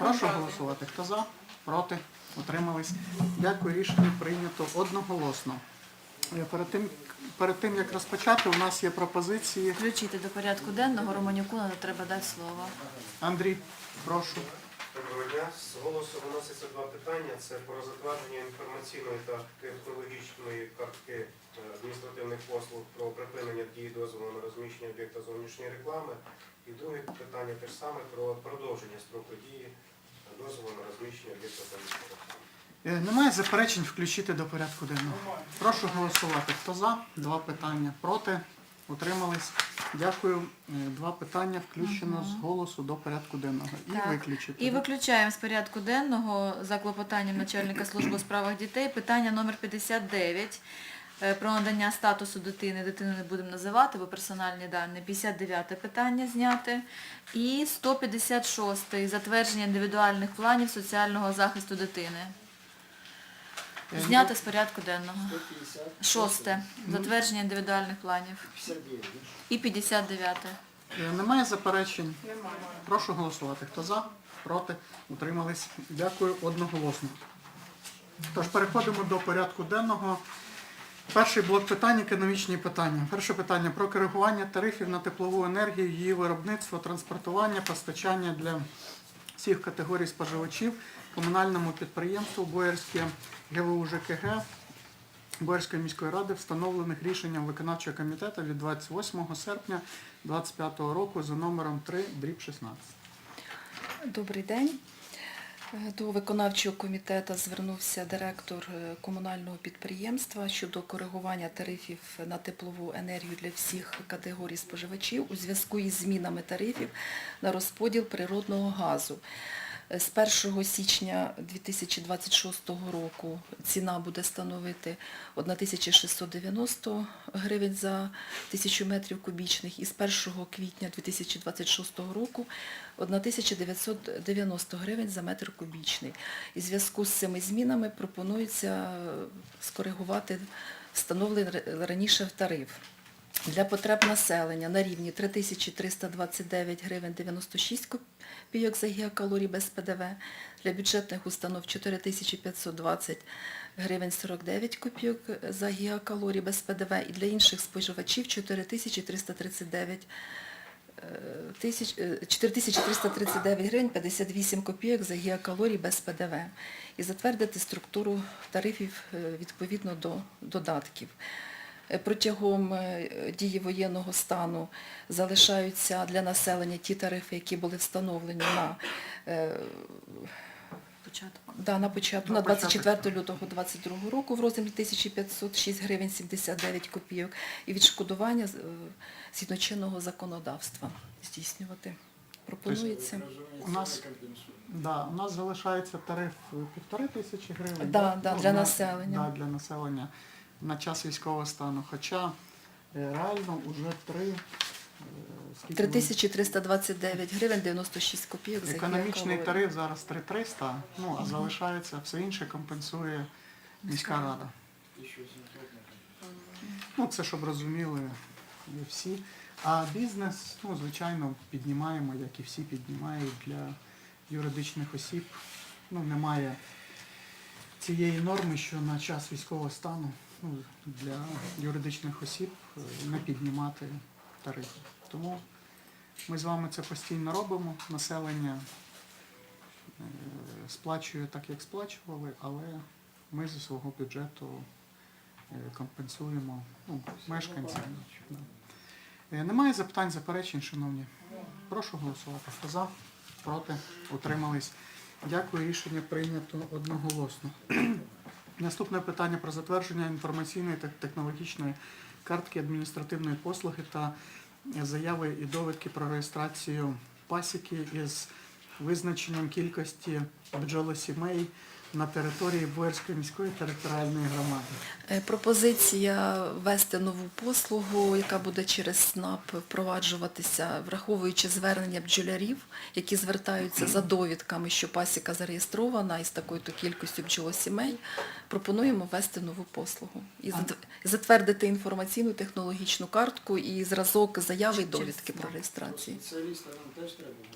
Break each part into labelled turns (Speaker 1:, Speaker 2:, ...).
Speaker 1: Прошу голосувати. Хто за? Проти? Утримались. Дякую. Рішення прийнято одноголосно. Е, Перед тим, перед тим як розпочати, у нас є пропозиції.
Speaker 2: Включити до порядку денного Романюку надо треба дати слово.
Speaker 1: Андрій, прошу.
Speaker 3: Доброго дня. З голосу виноситься два питання. Це про затвердження інформаційної та технологічної картки е, адміністративних послуг про припинення дії дозволу на розміщення об'єкта зовнішньої реклами. І друге питання те ж саме про продовження строку дії дозволу на розміщення об'єкта реклами.
Speaker 1: Е, Немає заперечень включити до порядку денного. Прошу голосувати. Хто за? Два питання. Проти? Утримались. Дякую. Е, Два питання включено з голосу до порядку денного. І
Speaker 2: Так.
Speaker 1: виключити.
Speaker 2: І виключаємо з порядку денного за клопотанням начальника служби у справах дітей питання номер 59 е, про надання статусу дитини. Дитину не будемо називати, бо персональні дані. 59 питання зняти. І 156 затвердження індивідуальних планів соціального захисту дитини.
Speaker 1: Е,
Speaker 2: Зняти з порядку денного.
Speaker 4: 150,
Speaker 2: Шосте. Затвердження індивідуальних планів. І 59.
Speaker 1: Е, Немає заперечень? Прошу голосувати. Хто за? Проти? Утримались? Дякую одноголосно. Тож переходимо до порядку денного. Перший блок питань економічні питання. Перше питання про коригування тарифів на теплову енергію, її виробництво, транспортування, постачання для всіх категорій споживачів комунальному підприємству Боярське ГВУ ЖКГ Боярської міської ради, встановлених рішенням виконавчого комітету від 28 серпня 2025 року за номером 3 дріб 16.
Speaker 5: Добрий день. Е, До виконавчого комітету звернувся директор е, комунального підприємства щодо коригування тарифів на теплову енергію для всіх категорій споживачів у зв'язку із змінами тарифів на розподіл природного газу. З 1 січня 2026 року ціна буде становити 1690 гривень за тисячу метрів кубічних і з 1 квітня 2026 року 1990 гривень за метр кубічний. І в зв'язку з цими змінами пропонується скоригувати встановлений раніше тариф. Для потреб населення на рівні 3329 гривень 96 копійок за гігакалорій без ПДВ, для бюджетних установ 4520 гривень 49 копійок за гігакалорій без ПДВ. І для інших споживачів 4339 е, тисяч- е, 4339 гривень 58 копійок за гігакалорій без ПДВ. І затвердити структуру тарифів е, відповідно до додатків. Е, Протягом е, дії воєнного стану залишаються для населення ті тарифи, які були встановлені на, е, да, на початку
Speaker 1: На
Speaker 5: на 24 лютого 2022 року в розмірі 1506 гривень 79 копійок і відшкодування згідно чинного законодавства здійснювати. Пропонується.
Speaker 1: У нас- Да, у нас залишається тариф півтори тисячі гривень.
Speaker 5: Да, да,
Speaker 1: Ну,
Speaker 5: для
Speaker 1: на-
Speaker 5: населення.
Speaker 1: Да, для населення на час військового стану. Хоча е, реально вже три. е, скільки ми-
Speaker 5: 3329 гривень 96 копійок за
Speaker 1: Економічний тариф зараз 3300, ну а залишається все інше компенсує міська рада. Ну, це щоб розуміли всі. А бізнес, ну, звичайно, піднімаємо, як і всі піднімають для юридичних осіб. Ну, немає цієї норми, що на час військового стану ну, для юридичних осіб е, не піднімати тарифи. Тому ми з вами це постійно робимо. Населення е, сплачує так, як сплачували, але ми зі свого бюджету е, компенсуємо ну, мешканцям. Немає запитань, заперечень, шановні. Прошу голосувати. За, проти, утримались. Дякую, рішення прийнято одноголосно. Наступне питання про затвердження інформаційної та технологічної картки адміністративної послуги та заяви і довідки про реєстрацію пасіки із визначенням кількості бджолосімей на території Боярської міської територіальної громади.
Speaker 5: Е, Пропозиція ввести нову послугу, яка буде через СНАП впроваджуватися, враховуючи звернення бджолярів, які звертаються за довідками, що пасіка зареєстрована із такою-то кількістю бджолосімей. Пропонуємо ввести нову послугу і затвердити інформаційну технологічну картку і зразок заяви і довідки про реєстрацію.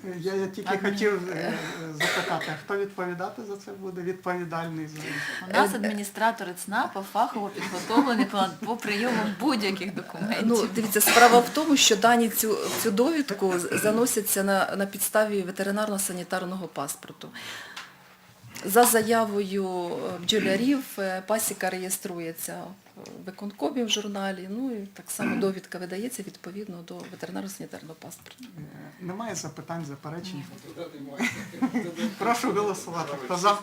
Speaker 1: Е, Я, я тільки
Speaker 2: Адмін-
Speaker 1: хотів е, запитати. а хто відповідати за це буде? Відповідальний за
Speaker 2: У нас адміністратори ЦНАПа фахово підготовлені по, по прийому будь-яких документів.
Speaker 5: Ну, дивіться, справа в тому, що дані цю, цю довідку заносяться на, на підставі ветеринарно-санітарного паспорту. За заявою е, бджолярів е, пасіка реєструється виконкомі в журналі, ну і так само довідка видається відповідно до ветеринарно-санітарного паспорту.
Speaker 1: Е, Немає запитань, заперечень. Прошу голосувати. Хто за?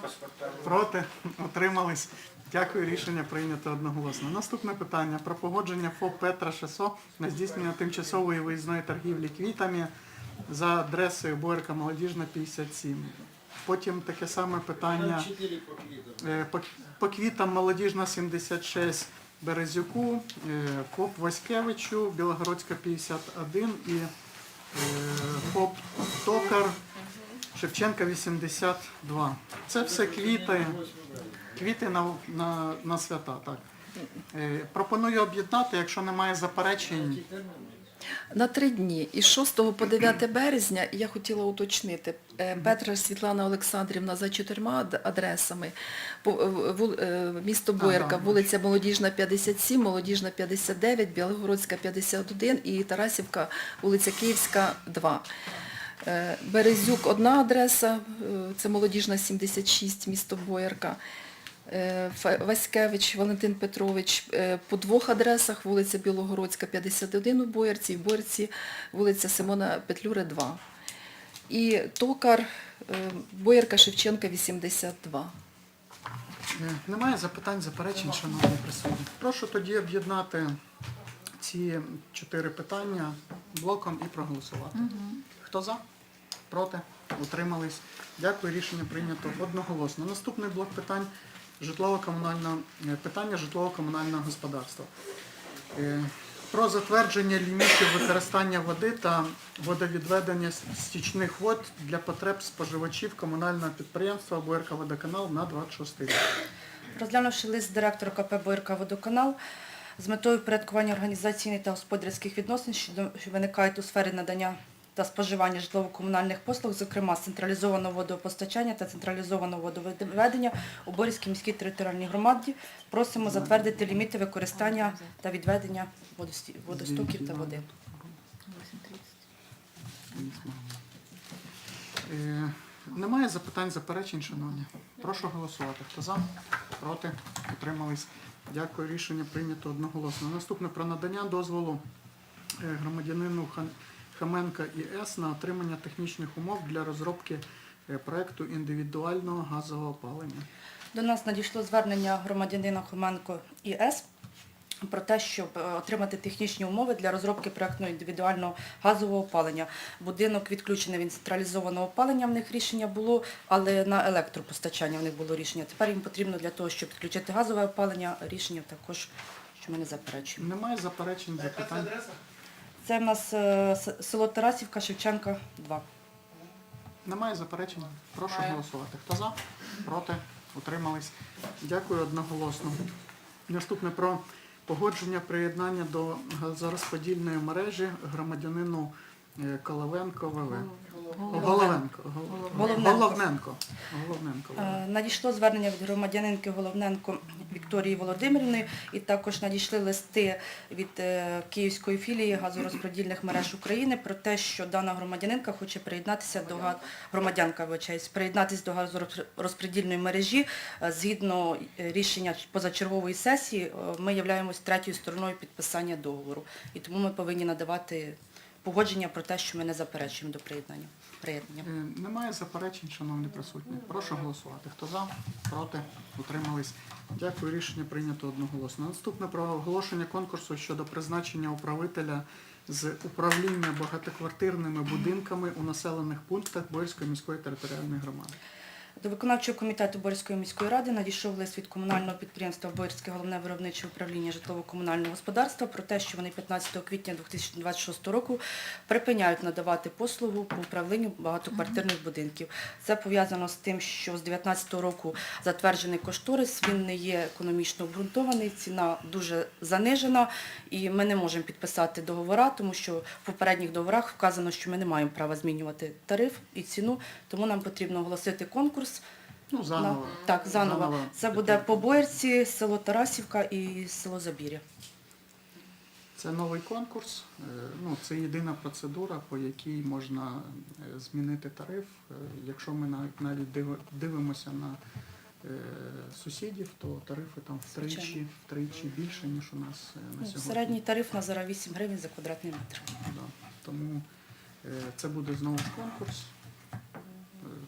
Speaker 1: Проти? Утримались? Дякую, рішення прийнято одноголосно. Наступне питання про погодження ФОП Петра Шесо на здійснення тимчасової виїзної торгівлі квітами за адресою Боярка Молодіжна 57. Потім таке саме питання е, по, по квітам Молодіжна 76 Березюку, е, ФОП Васькевичу, Білогородська 51 і е, ФОП Токар Шевченка 82. Це все квіти, квіти на, на, на свята. Так. Е, Пропоную об'єднати, якщо немає заперечень.
Speaker 5: На три дні із 6 по 9 березня я хотіла уточнити. е, Петра Світлана Олександрівна за чотирма адресами. Е, е, Місто Боярка, вулиця Молодіжна 57, Молодіжна 59, Білогородська 51 і Тарасівка, вулиця Київська 2. Е, Березюк одна адреса, це Молодіжна 76, місто Боярка. Е, Васькевич Валентин Петрович е, по двох адресах, вулиця Білогородська, 51 у Боярці, і в Боярці вулиця Симона Петлюри, 2. І Токар, е, Боярка Шевченка, 82.
Speaker 1: Е, Немає запитань, заперечень, шановні присутні. Прошу тоді об'єднати ці чотири питання блоком і проголосувати. Хто за? Проти? Утримались? Дякую, рішення прийнято одноголосно. Наступний блок питань житлово-комунального е, питання житлово-комунального господарства. Е, Про затвердження лімітів використання води та водовідведення стічних вод для потреб споживачів комунального підприємства БРК Водоканал на 26 рік.
Speaker 4: Розглянувши лист директора КП «БРК Водоканал з метою впорядкування організаційних та господарських відносин, що виникають у сфері надання та споживання житлово-комунальних послуг, зокрема централізованого водопостачання та централізованого водовідведення у Борівській міській територіальній громаді, просимо затвердити ліміти використання та відведення водостоків та води.
Speaker 1: Е, Немає запитань, заперечень, шановні. Прошу голосувати. Хто за? Проти? Утримались. Дякую. Рішення прийнято одноголосно. Наступне про надання дозволу е, громадянину Хан- Хаменка ІС на отримання технічних умов для розробки е, проекту індивідуального газового опалення.
Speaker 4: До нас надійшло звернення громадянина Хоменко ІС про те, щоб е, отримати технічні умови для розробки проектного індивідуального газового опалення. Будинок відключений від централізованого опалення, в них рішення було, але на електропостачання в них було рішення. Тепер їм потрібно для того, щоб підключити газове опалення, рішення також, що ми не заперечуємо.
Speaker 1: Немає заперечень, запитань.
Speaker 4: Це в нас е, село Тарасівка, Шевченка, 2.
Speaker 1: Немає заперечень. Прошу голосувати. Хто за? Проти? Утримались. Дякую одноголосно. Наступне про погодження приєднання до газорозподільної мережі громадянину е, Коловенко ВВ.
Speaker 4: Головненко.
Speaker 1: Головненко. Головненко.
Speaker 4: Е, Надійшло звернення від громадянинки Головненко Вікторії Володимирівни і також надійшли листи від е, Київської філії газорозподільних мереж України про те, що дана громадянинка хоче приєднатися до громадянка вибачаюсь, приєднатися до газорозподільної мережі. Е, Згідно е, рішення позачергової сесії, ми являємось третьою стороною підписання договору. І тому ми повинні надавати погодження про те, що ми не заперечуємо до приєднання. приєднання.
Speaker 1: Е, Немає заперечень, шановні присутні. Прошу голосувати. Хто за? Проти? Утримались. Дякую. Рішення прийнято одноголосно. Наступне про оголошення конкурсу щодо призначення управителя з управління багатоквартирними будинками у населених пунктах Боярської міської територіальної громади.
Speaker 4: До виконавчого комітету Борської міської ради надійшов лист від комунального підприємства Борське головне виробниче управління житлово-комунального господарства про те, що вони 15 квітня 2026 року припиняють надавати послугу по управлінню багатоквартирних будинків. Це пов'язано з тим, що з 2019 року затверджений кошторис, він не є економічно обґрунтований, ціна дуже занижена, і ми не можемо підписати договора, тому що в попередніх договорах вказано, що ми не маємо права змінювати тариф і ціну, тому нам потрібно оголосити конкурс.
Speaker 1: Ну, заново.
Speaker 4: На- так, заново. Це буде по Боярці, село Тарасівка і село Забір'я.
Speaker 1: Це новий конкурс. Е, Ну, це єдина процедура, по якій можна е, змінити тариф. Е, Якщо ми навіть дивимося на сусідів, то тарифи там втричі, втричі більше, ніж у нас на
Speaker 4: Ну,
Speaker 1: сьогодні.
Speaker 4: середній тариф на зараз 8 гривень за квадратний метр.
Speaker 1: Да. Тому це буде знову конкурс.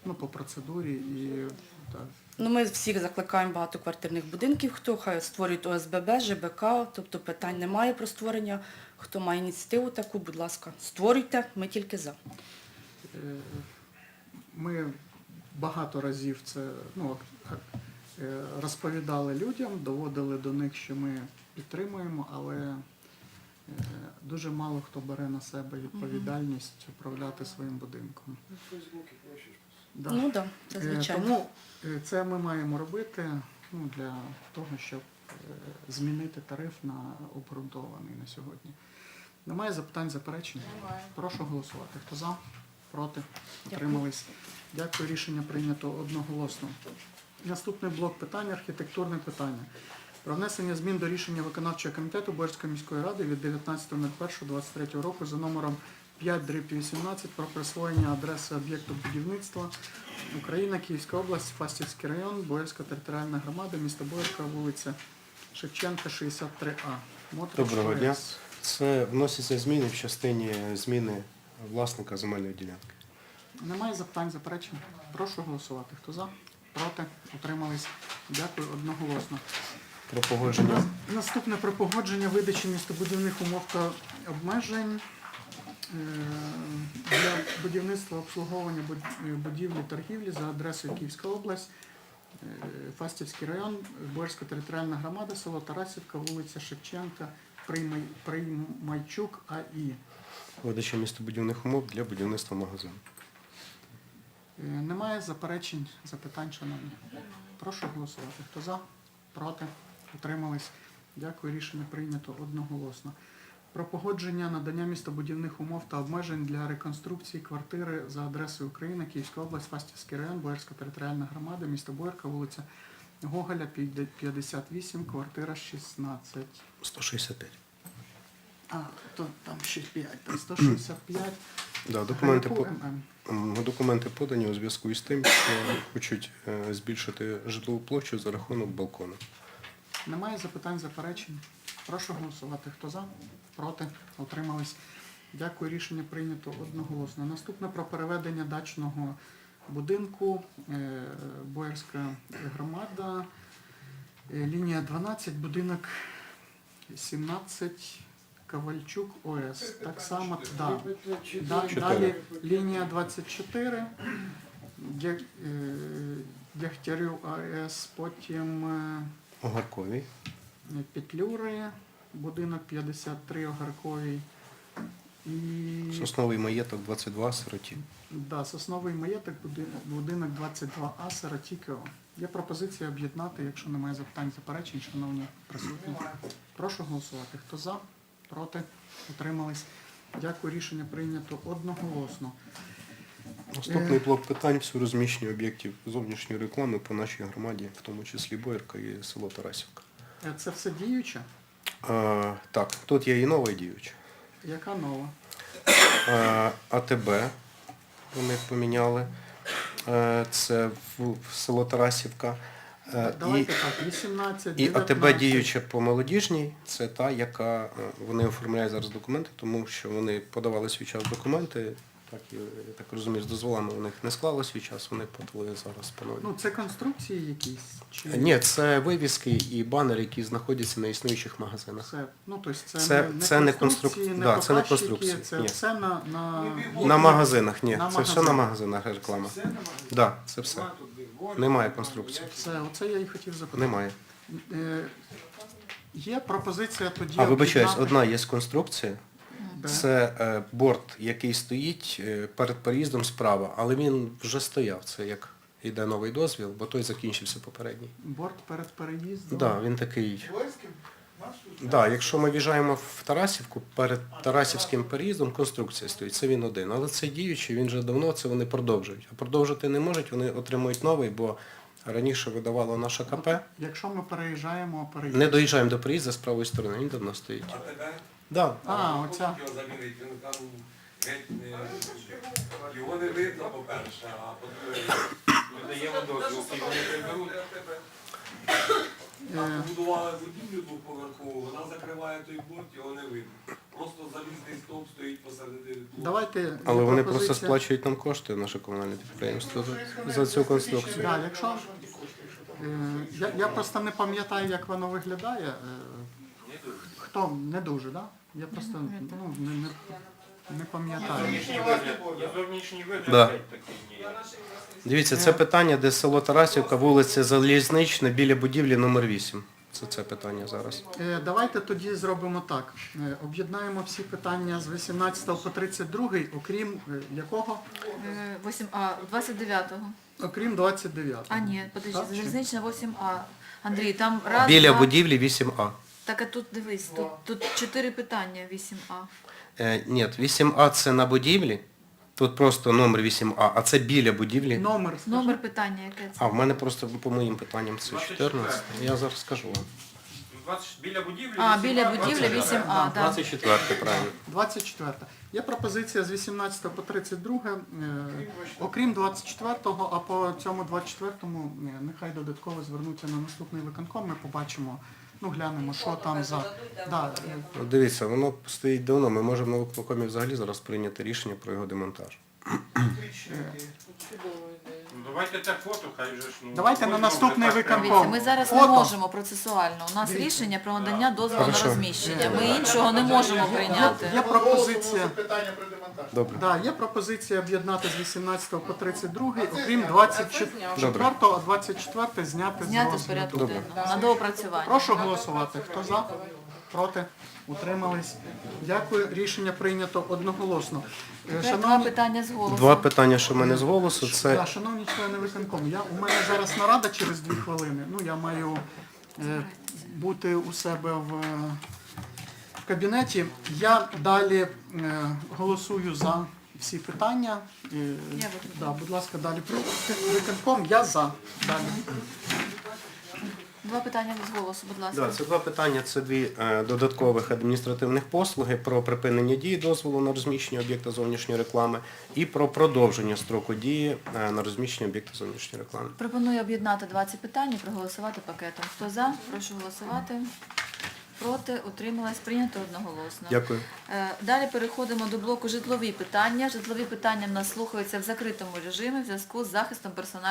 Speaker 1: Ну, по процедурі і так,
Speaker 4: Ну, ми всіх закликаємо багатоквартирних будинків, хто хай створюють ОСББ, ЖБК, тобто питань немає про створення. Хто має ініціативу таку, будь ласка, створюйте, ми тільки за.
Speaker 1: Е, Ми багато разів це ну, е, розповідали людям, доводили до них, що ми підтримуємо, але е, дуже мало хто бере на себе відповідальність управляти своїм будинком. Да.
Speaker 4: Ну так, да, це звичайно.
Speaker 1: Тому е, це ми маємо робити ну, для того, щоб е, змінити тариф на обґрунтований на сьогодні. Немає запитань, заперечень?
Speaker 2: Немає.
Speaker 1: Прошу голосувати. Хто за? Проти?
Speaker 4: Дякую.
Speaker 1: Дякую. Рішення прийнято одноголосно. Наступний блок питань архітектурне питання. Про внесення змін до рішення виконавчого комітету Борської міської ради від 19.01.23 року за номером 5 18 про присвоєння адреси об'єкту будівництва Україна, Київська область, Фастівський район, Боярська територіальна громада, місто Боярська, вулиця Шевченка, 63А. Мотрич,
Speaker 3: Доброго дня.
Speaker 1: ОС.
Speaker 3: Це вносяться зміни в частині зміни власника земельної ділянки.
Speaker 1: Немає запитань, заперечень. Прошу голосувати. Хто за? Проти? Утримались? Дякую одноголосно.
Speaker 3: Про погодження
Speaker 1: Наступне про погодження видачі містобудівних умов та обмежень для будівництва обслуговування е, будівлі торгівлі за адресою Київська область, е, Фастівський район, Борська територіальна громада, село Тарасівка, вулиця Шевченка, Приймайчук АІ.
Speaker 3: видача містобудівних умов для будівництва магазину.
Speaker 1: Е, Немає заперечень, запитань, шановні. Прошу голосувати. Хто за? Проти? Утримались? Дякую. Рішення прийнято одноголосно. Про погодження надання містобудівних умов та обмежень для реконструкції квартири за адресою України, Київська область, Фастівський район, Боярська територіальна громада, місто Боярка, вулиця Гоголя, 58, квартира 16.
Speaker 3: 165.
Speaker 1: А, то там ще 5, там 165.
Speaker 3: Да, документи, по... Документи подані у зв'язку із тим, що хочуть е, збільшити житлову площу за рахунок балкону.
Speaker 1: Немає запитань, заперечень. Прошу голосувати. Хто за? Проти? Утримались. Дякую. Рішення прийнято одноголосно. Наступне про переведення дачного будинку. Е, Боярська громада. Е, Лінія 12, будинок 17, Ковальчук ОС. Так само, да. Да, далі лінія 24, Дя- е, Дягтярів АЕС, потім е,
Speaker 3: Огарковій.
Speaker 1: Петлюри, будинок 53 Огарковій і
Speaker 3: Сосновий маєток 22 сироті.
Speaker 1: да, сосновий маєток, будинок 22А Сиротікео. Є пропозиція об'єднати, якщо немає запитань, заперечень, шановні присутні. Прошу голосувати. Хто за? Проти? Утримались? Дякую, рішення прийнято одноголосно.
Speaker 3: Наступний блок питань все розміщення об'єктів зовнішньої реклами по нашій громаді, в тому числі Боярка і село Тарасівка.
Speaker 1: Е, Це все діюче?
Speaker 3: Е, так, тут є і нова і діюча.
Speaker 1: Яка нова?
Speaker 3: Е, АТБ вони поміняли. Е, Це в, в село Тарасівка. Е, І,
Speaker 1: так, 18,
Speaker 3: і АТБ діюча по молодіжній, це та, яка е, вони оформляють зараз документи, тому що вони подавали свій час документи. Так, я так розумію, з дозволами у них не склало свій час, вони подали зараз по.
Speaker 1: Ну, це конструкції якісь? Чи...
Speaker 3: Ні, це вивіски і банери, які знаходяться на існуючих магазинах.
Speaker 1: Це, ну, тобто це,
Speaker 3: Це-
Speaker 1: не,
Speaker 3: це не
Speaker 1: конструкції, не
Speaker 3: да, це не конструкції,
Speaker 1: Це
Speaker 3: ні.
Speaker 1: все на, на,
Speaker 3: На магазинах, ні,
Speaker 1: На
Speaker 3: це все на
Speaker 1: магазинах.
Speaker 3: магазинах реклама. Да, це все. Немає конструкції.
Speaker 1: Все, оце я і хотів запитати.
Speaker 3: Немає.
Speaker 1: Е, Є пропозиція тоді.
Speaker 3: А вибачаюсь,
Speaker 1: об'єднати-
Speaker 3: одна є конструкція. Це е, борт, який стоїть е, перед переїздом справа, але він вже стояв. Це як йде новий дозвіл, бо той закінчився попередній.
Speaker 1: Борт перед переїздом.
Speaker 3: Так, да, він такий. Да, якщо ми в'їжджаємо в Тарасівку, перед Тарасівським переїздом конструкція стоїть. Це він один. Але це діючий, він вже давно це вони продовжують. А продовжити не можуть, вони отримують новий, бо раніше видавала наша КП.
Speaker 1: Якщо ми переїжджаємо, переїзд.
Speaker 3: Не доїжджаємо до переїзду з правої сторони, він давно стоїть. Да.
Speaker 1: А, оця.
Speaker 6: Його замінить, він там геть не... Його не видно, по-перше, а по-друге, ми даємо дозвіл, і вони приберуть.
Speaker 1: Е,
Speaker 6: Там побудували будівлю двоповерхову, вона закриває той борт, його не видно. Просто залізний стовп стоїть посередині. двох.
Speaker 1: Давайте.
Speaker 3: Але
Speaker 1: є
Speaker 3: вони просто
Speaker 1: пропозиція.
Speaker 3: сплачують нам кошти, наше комунальне підприємство, за- за цю конструкцію.
Speaker 1: Да, якщо, е, я, я просто не пам'ятаю, як воно виглядає. Е, хто не дуже, так? Да? Я просто ну, не, не, не пам'ятаю.
Speaker 7: Зовнішній вигляд
Speaker 3: Да.
Speaker 7: ні.
Speaker 3: Дивіться, це питання, де село Тарасівка, вулиця Залізнична, біля будівлі номер 8. Це це питання зараз.
Speaker 1: Е, Давайте тоді зробимо так. Е, Об'єднаємо всі питання з 18 по 32, окрім е, якого?
Speaker 2: Е, 8А, 29-го.
Speaker 1: Окрім 29.
Speaker 2: А ні, подожди,
Speaker 1: Так, чи?
Speaker 2: залізнична 8А. Андрій, там раз,
Speaker 3: Біля
Speaker 2: два...
Speaker 3: будівлі 8А.
Speaker 2: Так, а тут дивись, тут, тут чотири питання 8А.
Speaker 3: Е, ні, 8А це на будівлі. Тут просто номер 8А, а це біля будівлі.
Speaker 1: Номер. скажи.
Speaker 2: Номер питання яке це?
Speaker 3: А в мене просто по моїм питанням це 14. Я зараз скажу вам.
Speaker 7: 20 Біля будівлі.
Speaker 2: А,
Speaker 7: 8А,
Speaker 2: біля будівлі 8А, так.
Speaker 3: 24 правильно.
Speaker 1: 24. Є пропозиція з 18 по 32, е, окрім 24-го, а по цьому 24-му е, нехай додатково звернуться на наступний виконком, ми побачимо, ну глянемо, що там за... Да, е,
Speaker 3: Ну, Дивіться, воно стоїть давно. Ми можемо на виконкомі взагалі зараз прийняти рішення про його демонтаж.
Speaker 7: Ну, Давайте те фото, хай же ж. Ну,
Speaker 1: Давайте на наступний
Speaker 7: вже
Speaker 1: виконком.
Speaker 2: Дивіться, ми зараз не
Speaker 1: Фото.
Speaker 2: можемо процесуально. У нас рішення про надання дозволу на
Speaker 3: Хорошо.
Speaker 2: розміщення. Ми іншого не можемо прийняти.
Speaker 1: Є пропозиція,
Speaker 3: Добре.
Speaker 1: да, є пропозиція об'єднати з 18 по 32, окрім 24, а 24 зняти з
Speaker 2: Зняти з
Speaker 1: розгляду.
Speaker 2: порядку денного на доопрацювання.
Speaker 1: Прошу голосувати. Хто за? Проти? Утримались? Дякую. Рішення прийнято одноголосно. Е,
Speaker 2: два
Speaker 1: Шановні,
Speaker 2: питання з голосу.
Speaker 3: Два питання, що в мене з голосу,
Speaker 1: да, шановні члени виконкому, я, у мене зараз нарада через дві хвилини. Ну, я маю е, бути у себе в, е, в кабінеті. Я далі е, голосую за всі питання. Е,
Speaker 2: Я
Speaker 1: да, будь ласка, далі про виконком. Я за. Далі.
Speaker 2: Два питання з голосу, будь ласка.
Speaker 3: Да, це два питання. Це дві е, додаткових адміністративних послуги про припинення дії дозволу на розміщення об'єкта зовнішньої реклами і про продовження строку дії е, на розміщення об'єкта зовнішньої реклами.
Speaker 2: Пропоную об'єднати 20 питань і проголосувати пакетом. Хто за? Прошу голосувати. Проти, утрималась, прийнято одноголосно.
Speaker 3: Дякую.
Speaker 2: Е, Далі переходимо до блоку житлові питання. Житлові питання в нас слухаються в закритому режимі в зв'язку з захистом персональної